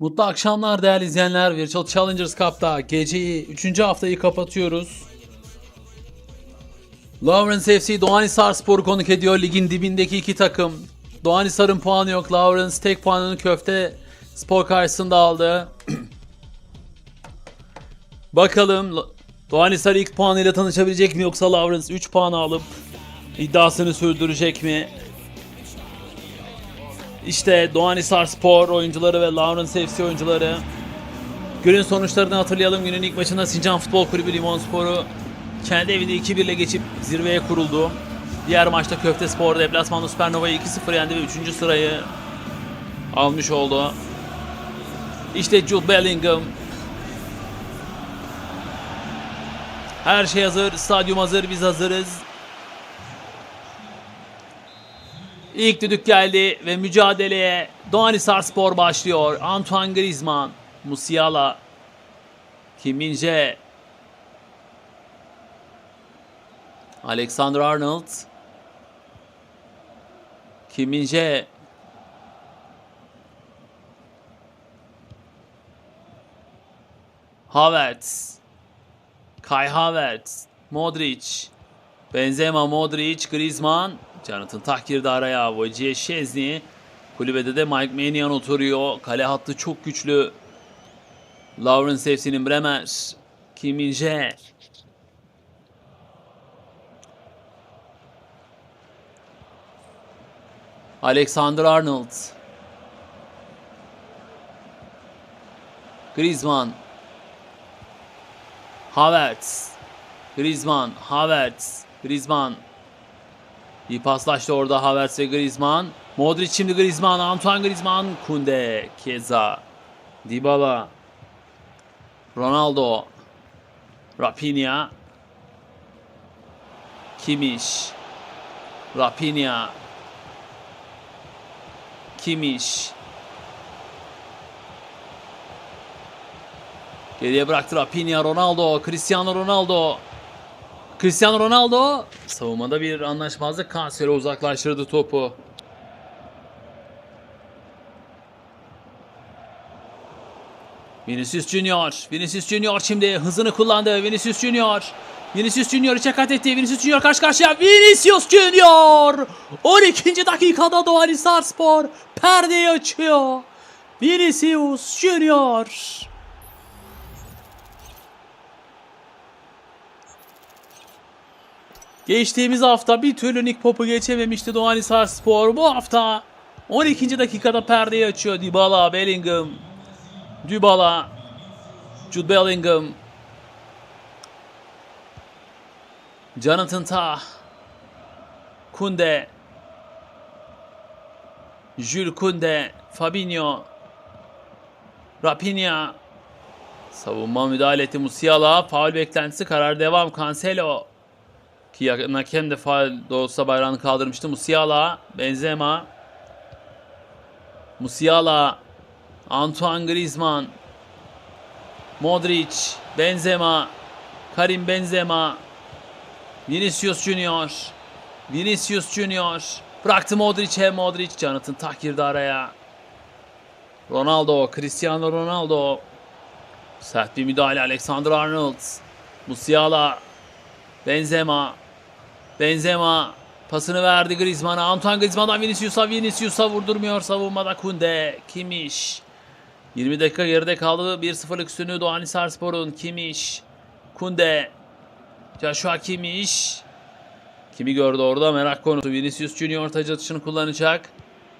Mutlu akşamlar değerli izleyenler. Virtual Challengers Cup'ta geceyi 3. haftayı kapatıyoruz. Lawrence FC Doğanhisar Spor'u konuk ediyor. Ligin dibindeki iki takım. Doğanhisar'ın puanı yok. Lawrence tek puanını köfte spor karşısında aldı. Bakalım Doğanhisar ilk puanıyla tanışabilecek mi yoksa Lawrence 3 puan alıp iddiasını sürdürecek mi? İşte Doğanhisar Spor oyuncuları ve Lawrence FC oyuncuları. Günün sonuçlarını hatırlayalım. Günün ilk maçında Sincan Futbol Kulübü Limon Sporu kendi evinde 2-1 ile geçip zirveye kuruldu. Diğer maçta Köfte Spor deplasmanda Süpernova'yı 2-0 yendi ve 3. sırayı almış oldu. İşte Jude Bellingham. Her şey hazır, stadyum hazır, biz hazırız. İlk düdük geldi ve mücadeleye Doğanhisar Spor başlıyor. Antoine Griezmann, Musiala, Kim Min-jae, Alexander Arnold, Kim Min-jae, Havertz, Kai Havertz, Modric, Benzema, Modric, Griezmann, Jonathan Tah girdi araya. Wojciech Szczesny. Kulübede de Mike Maignan oturuyor. Kale hattı çok güçlü. Lawrence FC'nin Bremer. Kim Min-jae. Alexander Arnold. Griezmann. Havertz. Griezmann. Havertz. Griezmann. İyi paslaştı orada Havertz ve Griezmann. Modric şimdi Griezmann, Antoine Griezmann, Kunde, Keza, Dybala, Ronaldo, Rafinha, Kimmich, Rafinha, Kimmich. Geriye bıraktı Rafinha, Ronaldo, Cristiano Ronaldo. Cristiano Ronaldo savunmada bir anlaşmazlık kanseri uzaklaştırdı topu. Vinicius Junior. Vinicius Junior şimdi hızını kullandı. Vinicius Junior. Vinicius Junior içe kat etti. Vinicius Junior karşı karşıya. Vinicius Junior. 12. dakikada Doğanhisar Spor perdeyi açıyor. Vinicius Junior. Geçtiğimiz hafta bir türlü Nick Pop'u geçememişti Doğanhisar Spor. Bu hafta 12. dakikada perdeyi açıyor. Dybala, Bellingham, Dybala, Jude Bellingham, Jonathan Tah, Kunde, Jules Kunde, Fabinho, Rapinha, savunma müdahale etti Musiala, faul beklentisi karar devam Cancelo, ki hakem de faal olsa bayrağını kaldırmıştı. Musiala, Benzema, Musiala, Antoine Griezmann, Modric, Benzema, Karim Benzema, Vinicius Junior, Vinicius Junior, bıraktı Modric'e, Modric, Jonathan Tah girdi araya. Ronaldo, Cristiano Ronaldo, sert bir müdahale Alexander Arnold, Musiala, Benzema, Benzema pasını verdi Griezmann'a. Antoine Griezmann'dan Vinicius'a. Vinicius'a vurdurmuyor savunmada Kunde. Kimiş. 20 dakika geride kaldı. 1-0'lık üstünlüğü Doğanhisar Spor'un. Kimiş. Kunde. Joshua Kimiş. Kimi gördü orada merak konusu. Vinicius Junior tacı atışını kullanacak.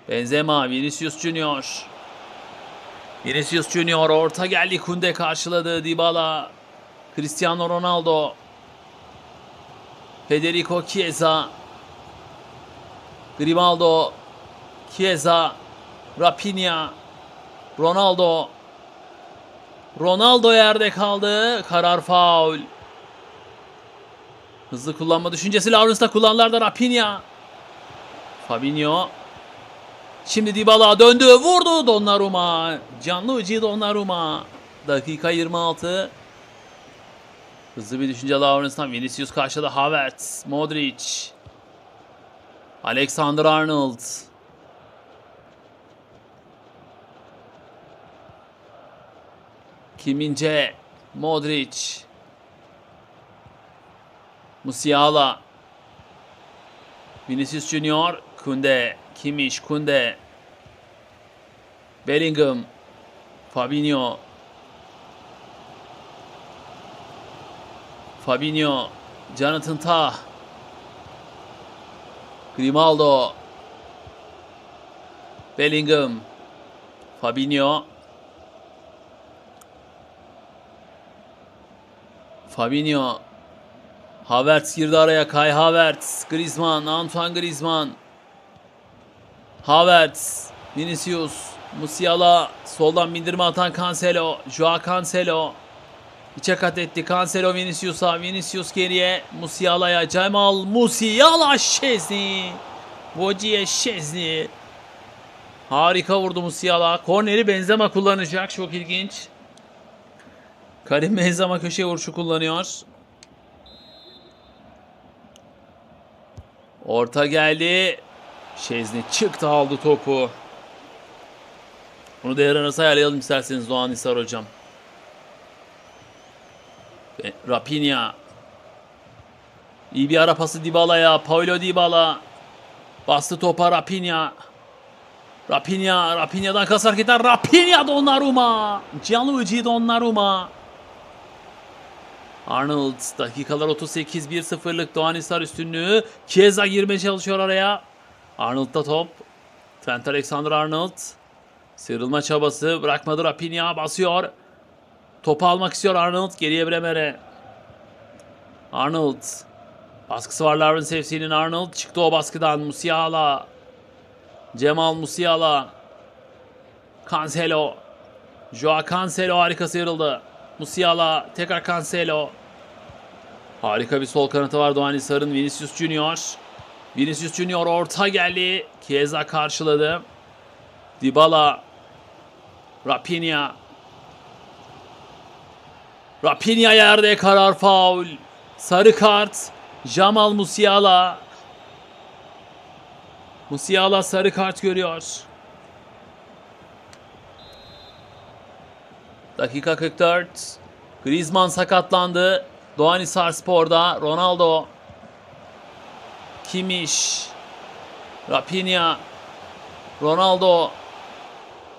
Benzema. Vinicius Junior. Vinicius Junior orta geldi. Kunde karşıladı. Dybala. Cristiano Ronaldo. Federico Chiesa, Grimaldo, Chiesa, Rafinha, Ronaldo. Ronaldo yerde kaldı. Karar faul. Hızlı kullanma düşüncesi Lawrence'da kullanlar da Rafinha. Fabinho. Şimdi Dybala döndü. Vurdu Donnarumma. Gianluigi Donnarumma. Dakika 26. Hızlı bir düşünce Lawrence'dan Vinicius karşıda Havertz, Modric, Alexander Arnold, Kimince. Modric. Musiala. Vinicius Junior. Kunde. Kimmich. Kunde. Bellingham. Fabinho. Fabinho. Jonathan Tah. Grimaldo. Bellingham. Fabinho. Fabinho. Havertz girdi araya. Kai Havertz. Griezmann. Antoine Griezmann. Havertz. Vinicius. Musiala. Soldan bindirme atan Cancelo. Joao Cancelo. İçe kat etti. Cancelo Vinicius'a. Vinicius geriye. Musiala'ya. Cemal Musiala Şezni. Vojiye Şezni. Harika vurdu Musiala. Korneri Benzema kullanacak. Çok ilginç. Karim Benzema köşe vuruşu kullanıyor. Orta geldi. Şezni çıktı aldı topu. Bunu devre arası ayarlayalım isterseniz Doğan Hisar hocam. Ve Rapinha. İyi bir ara pası Dybala'ya. Paulo Dybala. Bastı topa Rapinha. Rapinha. Rapinha'dan kas hareketler. Rapinha Donnarumma. Gianluigi Donnarumma. Arnold dakikalar 38 1-0'lık Doğan Hisar üstünlüğü. Chiesa girmeye çalışıyor araya. Arnold'da top. Trent Alexander-Arnold. Sıyrılma çabası bırakmadı Rapinha basıyor. Topu almak istiyor Arnold geriye Bremer'e. Arnold. Baskısı var Lawrence FC'nin Arnold. Çıktı o baskıdan Musiala. Cemal Musiala. Cancelo. Joao Cancelo harika sıyrıldı. Musiala tekrar Cancelo. Harika bir sol kanatı var Doğan Hisar'ın Vinicius Junior. Vinicius Junior orta geldi. Chiesa karşıladı. Dybala. Rapinha. Rapinha yerde karar faul. Sarı kart. Jamal Musiala. Musiala sarı kart görüyor. Dakika 44. Griezmann sakatlandı. Doğanhisar Spor'da Ronaldo. Kimmich. Rapinha. Ronaldo.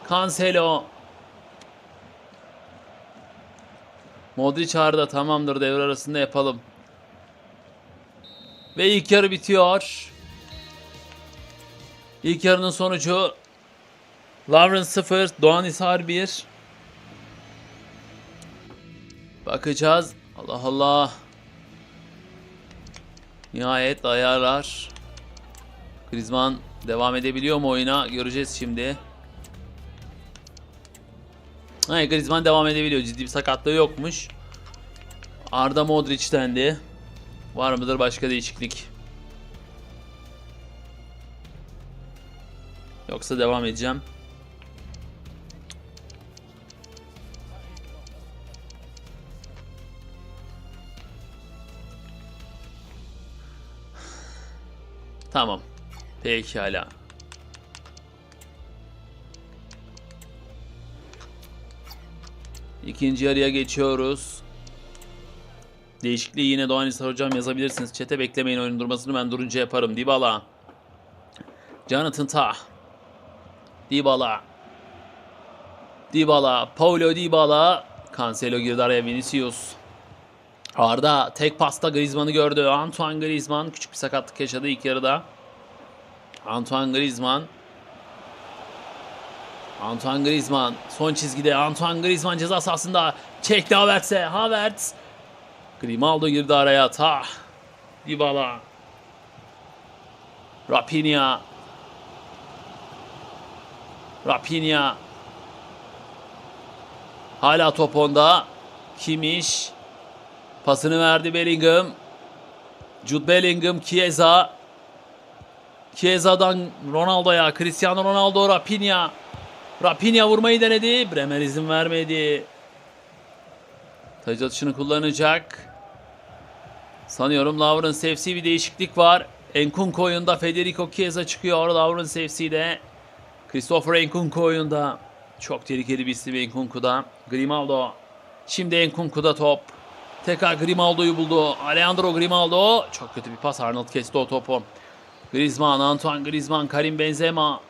Cancelo. Modric arada tamamdır devre arasında yapalım. Ve ilk yarı bitiyor. İlk yarının sonucu Lawrence 0, Doğan Hisar 1. Bakacağız. Allah Allah. Nihayet ayarlar. Griezmann devam edebiliyor mu oyuna? Göreceğiz şimdi. Hayır Griezmann devam edebiliyor. Ciddi bir sakatlığı yokmuş. Arda Modric'tendi. Var mıdır başka değişiklik? Yoksa devam edeceğim. Tamam. Pekala. İkinci yarıya geçiyoruz. Değişikliği yine Doğan İsa hocam yazabilirsiniz. Çete beklemeyin oyun durmasını ben durunca yaparım. Dybala. Jonathan Tah. Dybala. Dybala. Paulo Dybala. Cancelo girdi araya Vinicius. Arda tek pasta Griezmann'ı gördü. Antoine Griezmann küçük bir sakatlık yaşadı ilk yarıda. Antoine Griezmann. Antoine Griezmann son çizgide. Antoine Griezmann ceza sahasında çekti Havertz'e. Havertz. Grimaldo girdi araya. Tah. Dybala. Rapinha. Rapinha. Hala top onda. Kimmich. Pasını verdi Bellingham. Jude Bellingham, Chiesa. Chiesa'dan Ronaldo'ya. Cristiano Ronaldo, Rapinha. Rapinha vurmayı denedi. Bremer izin vermedi. Taç atışını kullanacak. Sanıyorum Lawrence FC bir değişiklik var. Enkunku oyunda Federico Chiesa çıkıyor. Lawrence FC'de. Christopher Enkunku oyunda. Çok tehlikeli bir isim Enkunku'da. Grimaldo. Şimdi Enkunku'da top. Tekrar Grimaldo'yu buldu. Alejandro Grimaldo. Çok kötü bir pas. Arnold kesti o topu. Griezmann, Antoine Griezmann, Karim Benzema.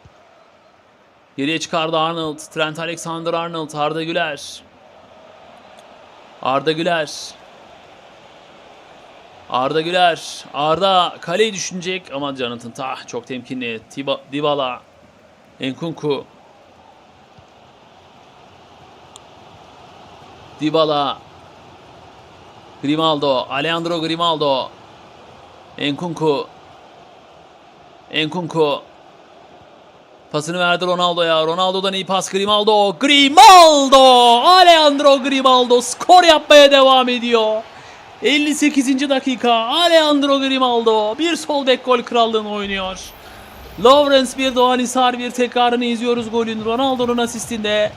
Geriye çıkardı Arnold. Trent Alexander-Arnold, Arda Güler. Arda Güler. Arda Güler. Arda kaleyi düşünecek ama Jonathan Tah çok temkinli. Tiba, Dybala. Enkunku. Dybala. Grimaldo. Alejandro Grimaldo. Enkunku. Enkunku. Pasını verdi Ronaldo'ya. Ronaldo'dan iyi pas Grimaldo. Grimaldo! Alejandro Grimaldo skor yapmaya devam ediyor. 58. dakika Alejandro Grimaldo bir sol bek gol krallığını oynuyor. Lawrence bir Doğan Hisar bir tekrarını izliyoruz golün. Ronaldo'nun asistinde.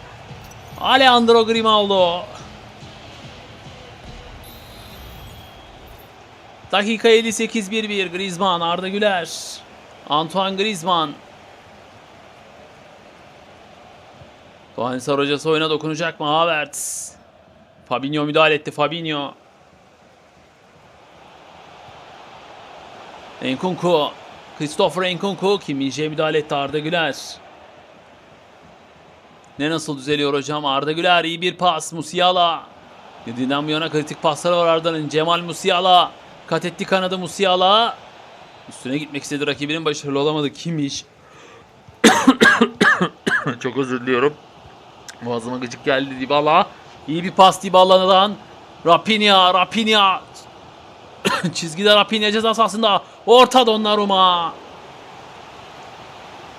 Alejandro Grimaldo. Dakika 58 1-1 Griezmann, Arda Güler. Antoine Griezmann. Doğan Hisar hocası oyuna dokunacak mı? Havertz. Fabinho müdahale etti. Fabinho. Enkunku. Christopher Enkunku. Kim Min-jae müdahale etti. Arda Güler. Ne nasıl düzeliyor hocam? Arda Güler iyi bir pas. Musiala. Girdiğinden bu yana kritik pasları var Arda'nın. Cemal Musiala. Kat etti kanadı Musiala. Üstüne gitmek istedi rakibinin başarılı olamadı. Kimmiş? Çok özür diliyorum. Boğazıma gıcık geldi Dybala. İyi bir pas Dybala'dan. Rafinha, Rafinha. Çizgide Rafinha ceza sahasında. Orta Donnarumma.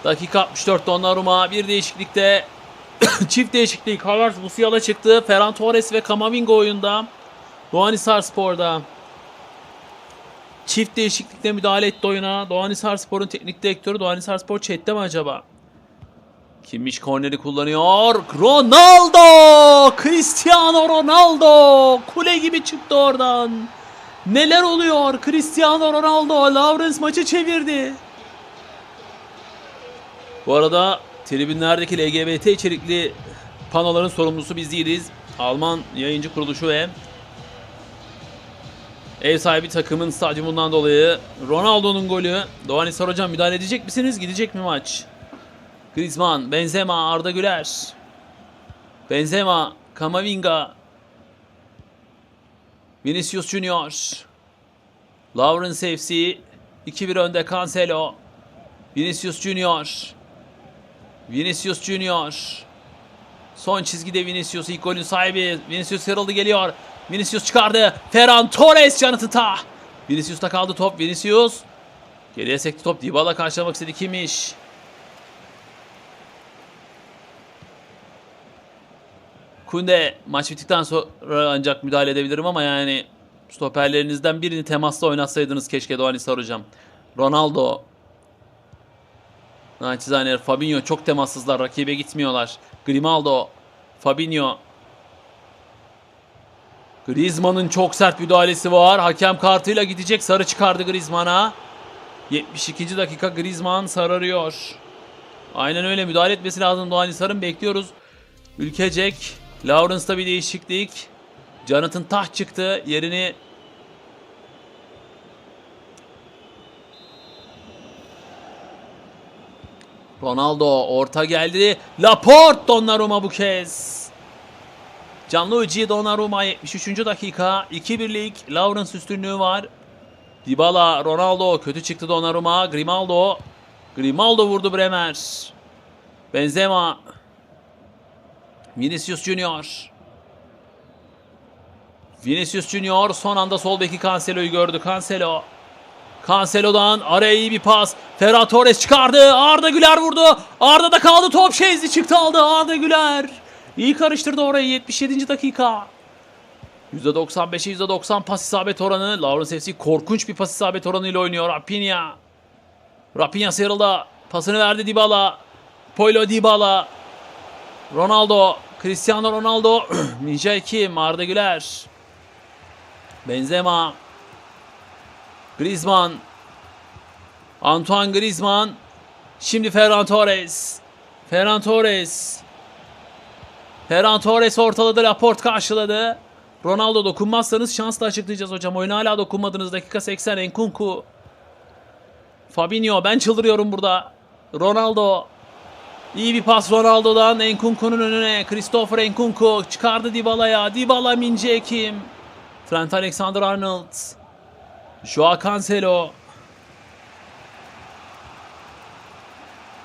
Dakika 64 Donnarumma. Bir değişiklikte çift değişiklik. Havertz Musiala çıktı. Ferran Torres ve Kamavinga oyunda. Doğanhisar Spor'da. Çift değişiklikle müdahale etti oyuna. Doğanhisar Spor'un teknik direktörü Doğanhisar Spor chatte mi acaba? Kimmiş korneri kullanıyor? Ronaldo! Cristiano Ronaldo! Kule gibi çıktı oradan. Neler oluyor? Cristiano Ronaldo Lawrence maçı çevirdi. Bu arada tribünlerdeki LGBT içerikli panoların sorumlusu biz değiliz. Alman yayıncı kuruluşu ve ev sahibi takımın stadyumundan dolayı Ronaldo'nun golü. Doğan Hisar hocam müdahale edecek misiniz? Gidecek mi maç? Griezmann, Benzema, Arda Güler. Benzema, Kamavinga. Vinicius Junior. Lawrence FC 2-1 önde Cancelo. Vinicius Junior. Vinicius Junior. Son çizgide Vinicius ilk golün sahibi. Vinicius yarıldı geliyor. Vinicius çıkardı. Ferran Torres Jonathan Tah. Vinicius'ta kaldı top. Vinicius. Geriye sekti top. Dybala karşılamak istedi. Kimmiş? Kunde maç bittikten sonra ancak müdahale edebilirim ama yani stoperlerinizden birini temasla oynatsaydınız keşke Doğan Hisar hocam. Ronaldo. Naçizane Fabinho çok temassızlar. Rakibe gitmiyorlar. Grimaldo. Fabinho. Griezmann'ın çok sert müdahalesi var. Hakem kartıyla gidecek. Sarı çıkardı Griezmann'a. 72. dakika Griezmann sararıyor. Aynen öyle müdahale etmesi lazım Doğan Hisar'ın. Bekliyoruz. Ülkecek. Lawrence'da bir değişiklik. Jonathan Tah çıktı. Yerini Ronaldo orta geldi. Laporte Donnarumma bu kez. Gianluigi Donnarumma 73. dakika. 2-1'lik Lawrence üstünlüğü var. Dybala, Ronaldo kötü çıktı Donnarumma. Grimaldo. Grimaldo vurdu Bremer. Benzema. Vinicius Junior. Vinicius Junior son anda sol beki Cancelo'yu gördü. Cancelo. Cancelo'dan araya iyi bir pas. Ferran Torres çıkardı. Arda Güler vurdu. Arda da kaldı top. Şezli çıktı aldı. Arda Güler. İyi karıştırdı orayı 77. dakika. %95'e %90 pas isabet oranı. Lawrence FC korkunç bir pas isabet oranıyla oynuyor. Rafinha. Rafinha sıyrıldı. Pasını verdi Dybala. Paulo Dybala. Ronaldo. Cristiano Ronaldo. Ninja kim? Arda Güler. Benzema. Griezmann. Antoine Griezmann. Şimdi Ferran Torres. Ferran Torres. Ferran Torres ortaladı. Laporte karşıladı. Ronaldo dokunmazsanız şansla açıklayacağız hocam. Oyuna hala dokunmadınız. Dakika 80. Enkunku. Fabinho. Ben çıldırıyorum burada. Ronaldo. İyi bir pas Ronaldo'dan. Enkunku'nun önüne. Christopher Enkunku çıkardı Dybala'ya. Dybala Mince Ekim. Trent Alexander-Arnold. Joao Cancelo.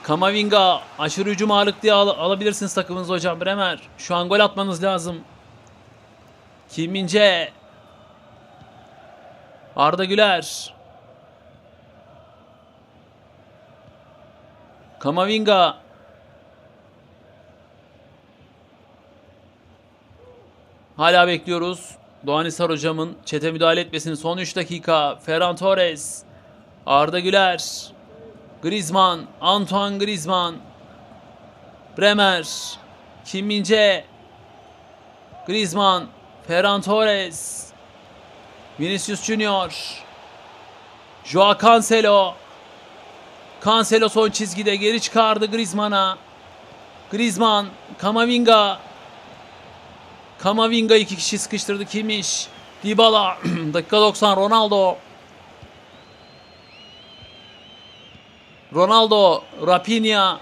Kamavinga aşırı hücum ağırlık diye al- alabilirsiniz takımınızı hocam. Bremer şu an gol atmanız lazım. Kim Mince. Arda Güler. Kamavinga. Hala bekliyoruz. Doğan Hisar hocamın çete müdahale etmesini. Son 3 dakika. Ferran Torres. Arda Güler. Griezmann. Antoine Griezmann. Bremer. Kim Min-jae. Griezmann. Ferran Torres. Vinicius Junior. Joao Cancelo. Cancelo son çizgide geri çıkardı Griezmann'a. Griezmann, Kamavinga. Kamavinga iki kişi sıkıştırdı kimmiş? Dybala dakika 90 Ronaldo. Ronaldo, Rafinha.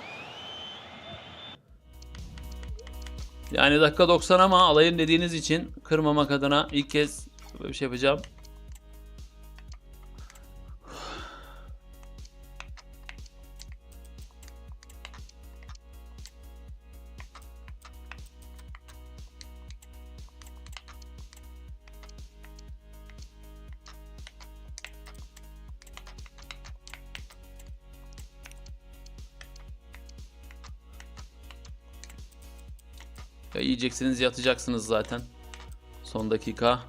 Yani dakika 90 ama alayım dediğiniz için kırmamak adına ilk kez böyle bir şey yapacağım. Yiyeceksiniz yatacaksınız zaten. Son dakika.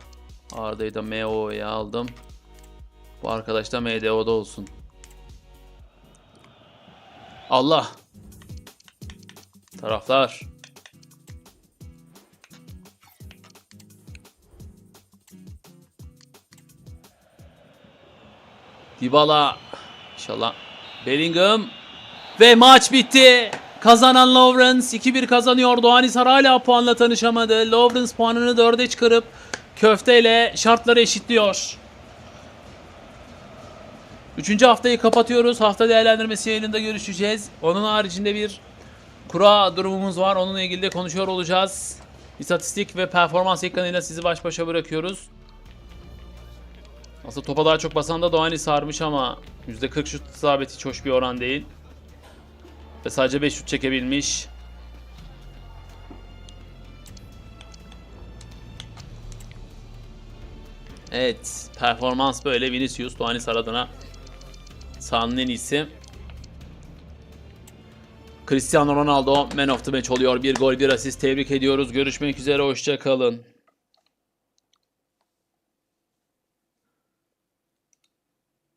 Arda'yı da MO'ya aldım. Bu arkadaş da MDO'da olsun. Allah. Taraftar. Dybala. İnşallah. Bellingham. Ve maç bitti. Kazanan Lawrence 2-1 kazanıyor. Doğanhisar hala puanla tanışamadı. Lawrence puanını 4'e çıkarıp köfteyle şartları eşitliyor. Üçüncü haftayı kapatıyoruz. Hafta değerlendirmesi yayınında görüşeceğiz. Onun haricinde bir kura durumumuz var. Onunla ilgili de konuşuyor olacağız. İstatistik ve performans ekranıyla sizi baş başa bırakıyoruz. Aslında topa daha çok basan da Doğanhisar'mış ama %40 şut isabeti hiç hoş bir oran değil. Ve sadece 5 şut çekebilmiş. Evet. Performans böyle. Vinicius Doğanisar adına sahanın en iyisi. Cristiano Ronaldo Man of the Match oluyor. Bir gol bir asist. Tebrik ediyoruz. Görüşmek üzere. Hoşça kalın.